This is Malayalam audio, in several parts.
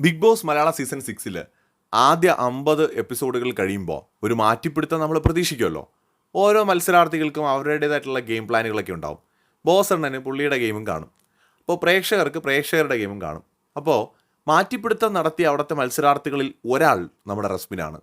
ബിഗ് ബോസ് മലയാള സീസൺ സിക്സിൽ ആദ്യ അമ്പത് എപ്പിസോഡുകൾ കഴിയുമ്പോൾ ഒരു മാറ്റിപ്പിടുത്തം നമ്മൾ പ്രതീക്ഷിക്കുമല്ലോ ഓരോ മത്സരാർത്ഥികൾക്കും അവരുടേതായിട്ടുള്ള ഗെയിം പ്ലാനുകളൊക്കെ ഉണ്ടാവും. ബോസ് എണ്ണന് പുള്ളിയുടെ ഗെയിമും കാണും. അപ്പോൾ പ്രേക്ഷകർക്ക് പ്രേക്ഷകരുടെ ഗെയിമും കാണും. അപ്പോൾ മാറ്റിപ്പിടുത്തം നടത്തിയ അവിടുത്തെ മത്സരാർത്ഥികളിൽ ഒരാൾ നമ്മുടെ റസ്മിനാണ്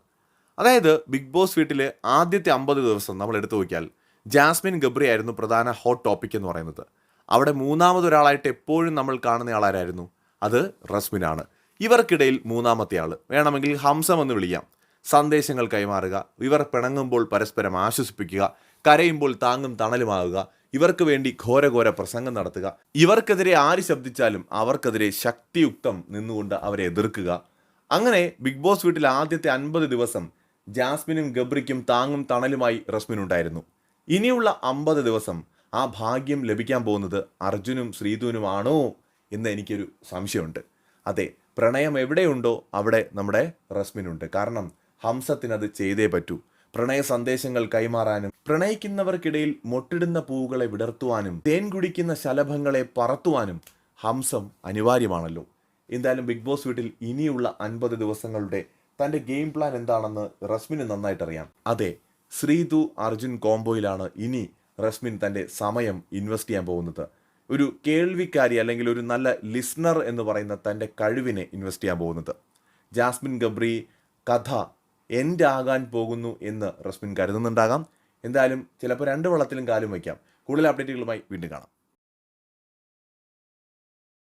അതായത് ബിഗ് ബോസ് വീട്ടിലെ ആദ്യത്തെ അമ്പത് ദിവസം നമ്മൾ എടുത്തു നോക്കിയാൽ ജാസ്മിൻ ഗബ്രി ആയിരുന്നു പ്രധാന ഹോട്ട് ടോപ്പിക് എന്ന് പറയുന്നത്. അവിടെ മൂന്നാമതൊരാളായിട്ട് എപ്പോഴും നമ്മൾ കാണുന്ന ആളാരായിരുന്നു? അത് റസ്മിനാണ്. ഇവർക്കിടയിൽ മൂന്നാമത്തെ ആൾ വേണമെങ്കിൽ ഹംസം എന്ന് വിളിക്കാം. സന്ദേശങ്ങൾ കൈമാറുക ഇവർ പിണങ്ങുമ്പോൾ പരസ്പരം ആശ്വസിപ്പിക്കുക കരയുമ്പോൾ താങ്ങും തണലുമാകുക ഇവർക്ക് വേണ്ടി ഘോരഘോര പ്രസംഗം നടത്തുക. ഇവർക്കെതിരെ ആര് ശബ്ദിച്ചാലും അവർക്കെതിരെ ശക്തിയുക്തം നിന്നുകൊണ്ട് അവരെ എതിർക്കുക. അങ്ങനെ ബിഗ് ബോസ് വീട്ടിൽ ആദ്യത്തെ അൻപത് ദിവസം ജാസ്മിനും ഗബ്രിക്കും താങ്ങും തണലുമായി റസ്മിനുണ്ടായിരുന്നു ഇനിയുള്ള അമ്പത് ദിവസം ആ ഭാഗ്യം ലഭിക്കാൻ പോകുന്നത് അർജുനും ശ്രീധുനുമാണോ എന്ന് എനിക്കൊരു സംശയമുണ്ട്. അതെ പ്രണയം എവിടെയുണ്ടോ അവിടെ നമ്മുടെ റസ്മിനുണ്ട്. കാരണം ഹംസത്തിനത് ചെയ്തേ പറ്റൂ. പ്രണയ സന്ദേശങ്ങൾ കൈമാറാനും പ്രണയിക്കുന്നവർക്കിടയിൽ മൊട്ടിടുന്ന പൂവുകളെ വിടർത്തുവാനും തേൻ കുടിക്കുന്ന ശലഭങ്ങളെ പറത്തുവാനും ഹംസം അനിവാര്യമാണല്ലോ. എന്തായാലും ബിഗ് ബോസ് വീട്ടിൽ ഇനിയുള്ള അൻപത് ദിവസങ്ങളുടെ തന്റെ ഗെയിം പ്ലാൻ എന്താണെന്ന് റസ്മിന് നന്നായിട്ടറിയാം. അതെ ശ്രീതു അർജുൻ കോംബോയിലാണ് ഇനി റസ്മിൻ തന്റെ സമയം ഇൻവെസ്റ്റ് ചെയ്യാൻ പോകുന്നത്. ഒരു കേൾവിക്കാരി അല്ലെങ്കിൽ ഒരു നല്ല ലിസ്ണർ എന്ന് പറയുന്ന തന്റെ കഴിവിനെ ഇൻവെസ്റ്റ് ചെയ്യാൻ പോകുന്നത്. ജാസ്മിൻ ഗബ്രി കഥ എന്റെ ആകാൻ പോകുന്നു എന്ന് റസ്മിൻ കരുതുന്നുണ്ടാകാം. എന്തായാലും ചിലപ്പോൾ രണ്ട് വള്ളത്തിലും കാലും വയ്ക്കാം. കൂടുതൽ അപ്ഡേറ്റുകളുമായി വീണ്ടും കാണാം.